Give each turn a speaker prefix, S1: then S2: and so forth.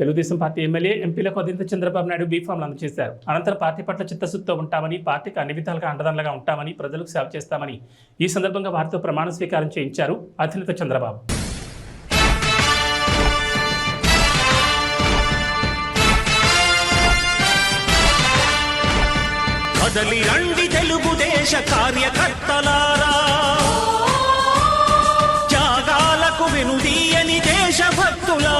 S1: Telugu Desam party MLA ఎంపీలకు అధినేత చంద్రబాబు నాయుడు బీఫామ్లు అందజేశారు. అనంతరం పార్టీ పట్ల చిత్తశుద్ధితో ఉంటామని పార్టీకి అన్ని విధాలుగా అండదండలుగా ఉంటామని ప్రజలకు సేవ చేస్తామని ఈ సందర్భంగా వారితో ప్రమాణ స్వీకారం చేయించారు అధినేత చంద్రబాబు.
S2: కదలి రండి తెలుగుదేశ కార్యకర్తలారా త్యాగాలకు వెనుదీయని దేశభక్తులారా.